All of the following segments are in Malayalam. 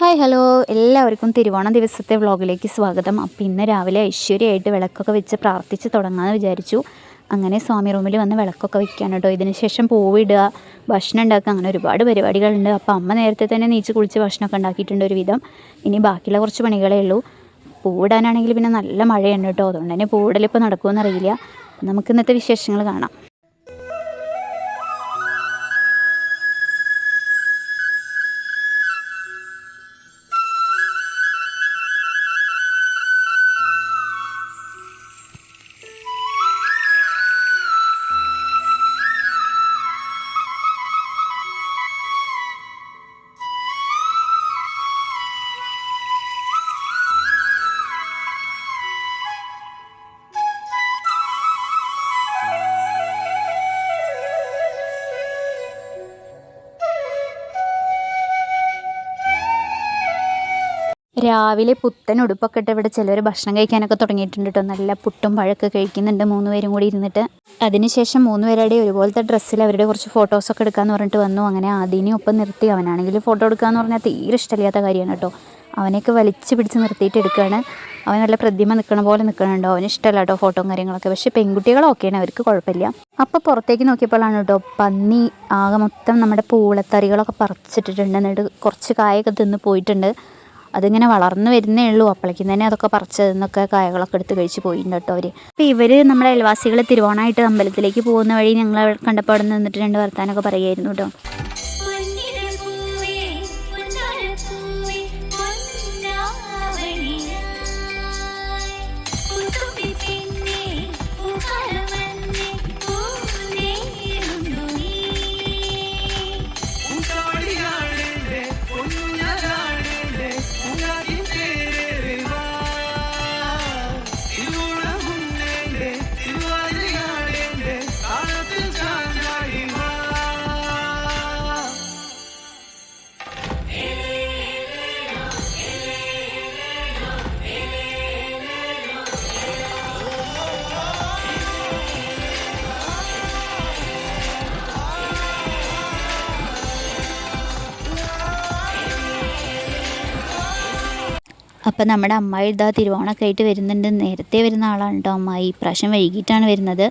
ഹായ് ഹലോ എല്ലാവർക്കും തിരുവോണം ദിവസത്തെ വ്ളോഗിലേക്ക് സ്വാഗതം. അപ്പം ഇന്ന് രാവിലെ ഐശ്വര്യമായിട്ട് വിളക്കൊക്കെ വെച്ച് പ്രാർത്ഥിച്ച് തുടങ്ങാമെന്ന് വിചാരിച്ചു. അങ്ങനെ സ്വാമി റൂമിൽ വന്ന് വിളക്കൊക്കെ വെക്കാൻ കേട്ടോ. ഇതിന് ശേഷം പൂവിടുക ഭക്ഷണം ഉണ്ടാക്കുക അങ്ങനെ ഒരുപാട് പരിപാടികളുണ്ട്. അപ്പോൾ അമ്മ നേരത്തെ തന്നെ നീച്ച് കുളിച്ച് ഭക്ഷണമൊക്കെ ഉണ്ടാക്കിയിട്ടുണ്ട് ഒരുവിധം. ഇനി ബാക്കിയുള്ള കുറച്ച് പണികളേ ഉള്ളൂ. പൂവിടാനാണെങ്കിൽ പിന്നെ നല്ല മഴയുണ്ട് കേട്ടോ. അതുകൊണ്ട് തന്നെ പൂവിടലിപ്പോൾ നടക്കുമെന്നറിയില്ല നമുക്ക് ഇന്നത്തെ വിശേഷങ്ങൾ കാണാം. രാവിലെ പുത്തൻ ഉടുപ്പൊക്കെ ഇട്ട് ഇവിടെ ചിലർ ഭക്ഷണം കഴിക്കാനൊക്കെ തുടങ്ങിയിട്ടുണ്ട് കേട്ടോ നല്ല പുട്ടും പഴമൊക്കെ കഴിക്കുന്നുണ്ട് മൂന്ന് പേരും കൂടി ഇരുന്നിട്ട്. അതിനുശേഷം മൂന്ന് പേരുടെ ഒരുപോലത്തെ ഡ്രസ്സിൽ അവരുടെ കുറച്ച് ഫോട്ടോസൊക്കെ എടുക്കാമെന്ന് പറഞ്ഞിട്ട് വന്നു. അങ്ങനെ ആദ്യനെ ഒപ്പം നിർത്തി. അവനാണെങ്കിൽ ഫോട്ടോ എടുക്കാമെന്ന് പറഞ്ഞാൽ തീരെ ഇഷ്ടമില്ലാത്ത കാര്യമാണ് കേട്ടോ അവനെയൊക്കെ വലിച്ചു പിടിച്ച് നിർത്തിയിട്ട് എടുക്കുകയാണ്. അവൻ നല്ല പ്രതിമ നിൽക്കണ പോലെ നിൽക്കണുണ്ടോ. അവന് ഇഷ്ടമല്ല കേട്ടോ ഫോട്ടോയും കാര്യങ്ങളൊക്കെ. പക്ഷേ പെൺകുട്ടികളൊക്കെയാണ് അവർക്ക് കുഴപ്പമില്ല. അപ്പോൾ പുറത്തേക്ക് നോക്കിയപ്പോഴാണ് കേട്ടോ പന്നി ആകെ മൊത്തം നമ്മുടെ പൂളത്തറികളൊക്കെ പറിച്ചിട്ടിട്ടുണ്ട് എന്നിട്ട് കുറച്ച് കായൊക്കെ തിന്ന് പോയിട്ടുണ്ട്. അതിങ്ങനെ വളർന്നു വരുന്നേ ഉള്ളൂ. അപ്പോഴേക്കും തന്നെ അതൊക്കെ പറിച്ച് നിന്നൊക്കെ കായകളൊക്കെ എടുത്ത് കഴിച്ച് പോയിട്ടുണ്ട് കേട്ടോ അവർ അപ്പോൾ ഇവർ നമ്മുടെ അയൽവാസികൾ തിരുവോണമായിട്ട് അമ്പലത്തിലേക്ക് പോകുന്ന വഴി ഞങ്ങൾ കണ്ടപ്പോൾ നിന്നിട്ട് രണ്ട് വർത്താനൊക്കെ പറയുമായിരുന്നു കേട്ടോ. അപ്പം നമ്മുടെ അമ്മായി ഇതാ തിരുവോണമൊക്കെ ആയിട്ട് വരുന്നുണ്ട്. നേരത്തെ വരുന്ന ആളാണ് കേട്ടോ അമ്മായി. ഇപ്രാവശ്യം വൈകിട്ടാണ് വരുന്നത്.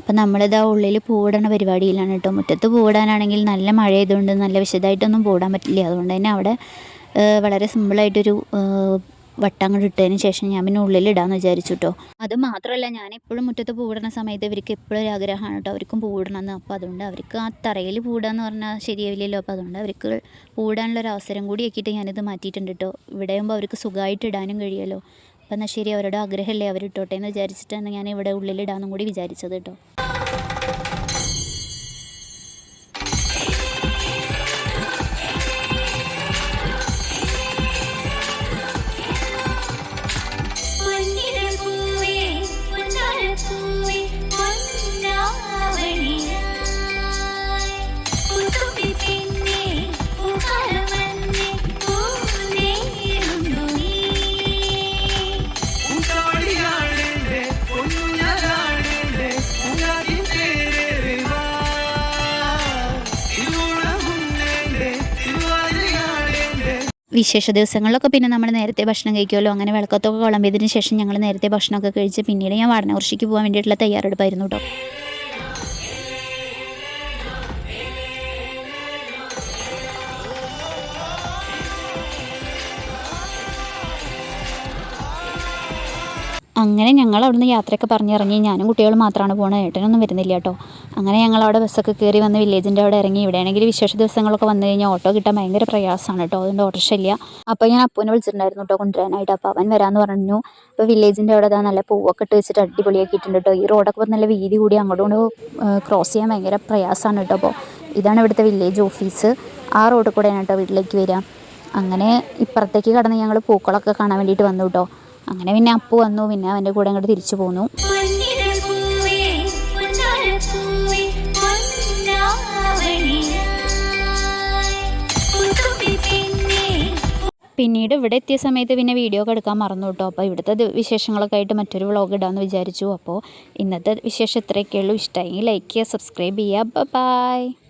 അപ്പം നമ്മളിതാ ഉള്ളിൽ പൂവിടണ പരിപാടിയിലാണ് കേട്ടോ. മുറ്റത്ത് പൂവിടാനാണെങ്കിൽ നല്ല മഴ ആയതുകൊണ്ട് നല്ല വിശദമായിട്ടൊന്നും പൂടാൻ പറ്റില്ല. അതുകൊണ്ട് തന്നെ അവിടെ വളരെ സിമ്പിളായിട്ടൊരു വട്ടം ഇട്ടതിന് ശേഷം ഞാൻ പിന്നെ ഉള്ളിലിടാമെന്ന് വിചാരിച്ചു കേട്ടോ അത് മാത്രമല്ല ഞാൻ എപ്പോഴും മുറ്റത്ത് പൂവിടുന്ന സമയത്ത് ഇവർക്ക് എപ്പോഴും ഒരു ആഗ്രഹമാണ് കേട്ടോ അവർക്കും പൂവിടണമെന്ന്. അപ്പോൾ അതുകൊണ്ട് അവർക്ക് ആ തറയിൽ പൂടാന്ന് പറഞ്ഞാൽ ശരിയാവില്ലല്ലോ. അപ്പോൾ അതുകൊണ്ട് അവർക്ക് പൂടാനുള്ള ഒരു അവസരം കൂടി ആക്കിയിട്ട് ഞാനിത് മാറ്റിയിട്ടുണ്ട് കേട്ടോ ഇവിടെ ആകുമ്പോൾ അവർക്ക് സുഖമായിട്ട് ഇടാനും കഴിയുമല്ലോ അപ്പം എന്നാൽ ശരി അവരുടെ ആഗ്രഹമല്ലേ അവർ ഇട്ടോട്ടെ എന്ന് വിചാരിച്ചിട്ടാണ് ഞാൻ ഇവിടെ ഉള്ളിലിടാമെന്നും കൂടി വിചാരിച്ചത് കേട്ടോ വിശേഷ ദിവസങ്ങളിലൊക്കെ പിന്നെ നമ്മൾ നേരത്തെ ഭക്ഷണം കഴിക്കുമല്ലോ അങ്ങനെ വിളക്കത്തൊക്കെ വിളമ്പിയതിന് ശേഷം ഞങ്ങൾ നേരത്തെ ഭക്ഷണമൊക്കെ കഴിച്ച് പിന്നീട് ഞാൻ വാടനകുറിശിക്ക് പോകാൻ വേണ്ടിയിട്ടുള്ള തയ്യാറെടുപ്പായിരുന്നു കേട്ടോ അങ്ങനെ ഞങ്ങൾ അവിടുന്ന് യാത്രയൊക്കെ പറഞ്ഞിറങ്ങി. ഞാനും കുട്ടികളും മാത്രമാണ് പോകുന്നത് ഏട്ടനൊന്നും വരുന്നില്ല കേട്ടോ അങ്ങനെ ഞങ്ങൾ അവിടെ ബസ്സൊക്കെ കയറി വന്ന് വില്ലേജിന്റെ അവിടെ ഇറങ്ങി. ഇവിടെയാണെങ്കിൽ വിശേഷ ദിവസങ്ങളൊക്കെ വന്നു കഴിഞ്ഞാൽ ഓട്ടോ കിട്ടാൻ ഭയങ്കര പ്രയാസമാണ് കേട്ടോ. അതുകൊണ്ട് ഓട്ടോറിക്ഷ ഇല്ല അപ്പോൾ ഞാൻ അപ്പൂനെ വിളിച്ചിട്ടുണ്ടായിരുന്നു കേട്ടോ കൊണ്ടുവരാനായിട്ട്. അപ്പോൾ അവൻ വരാമെന്ന് പറഞ്ഞു. അപ്പോൾ വില്ലേജിന്റെ അവിടെ നല്ല പൂവൊക്കെ ഇട്ട് വെച്ചിട്ട് അടിപൊളിയാക്കിയിട്ടുണ്ട് കേട്ടോ. ഈ റോഡൊക്കെ നല്ല വീതി കൂടി അങ്ങോട്ടും ക്രോസ് ചെയ്യാൻ ഭയങ്കര പ്രയാസമാണ് കേട്ടോ. അപ്പോൾ ഇതാണ് ഇവിടുത്തെ വില്ലേജ് ഓഫീസ് ആ റോഡിൽ കൂടെയാണ് കേട്ടോ വീട്ടിലേക്ക് വരിക. അങ്ങനെ ഇപ്പുറത്തേക്ക് കടന്ന് ഞങ്ങൾ പൂക്കളൊക്കെ കാണാൻ വേണ്ടിയിട്ട് വന്നു കേട്ടോ. അങ്ങനെ പിന്നെ അപ്പു വന്നു. പിന്നെ അവന്റെ കൂടെ അങ്ങോട്ട് തിരിച്ചു പോന്നു. പിന്നീട് ഇവിടെ എത്തിയ സമയത്ത് പിന്നെ വീഡിയോ ഒക്കെ എടുക്കാൻ മറന്നു കേട്ടോ. അപ്പോൾ ഇവിടുത്തെ വിശേഷങ്ങളൊക്കെ ആയിട്ട് മറ്റൊരു വ്ളോഗ് ഇടാമെന്ന് വിചാരിച്ചു. അപ്പോൾ ഇന്നത്തെ വിശേഷം ഇത്രയൊക്കെയുള്ളൂ ഇഷ്ടമായി ലൈക്ക് ചെയ്യുക സബ്സ്ക്രൈബ് ചെയ്യുക. ബൈ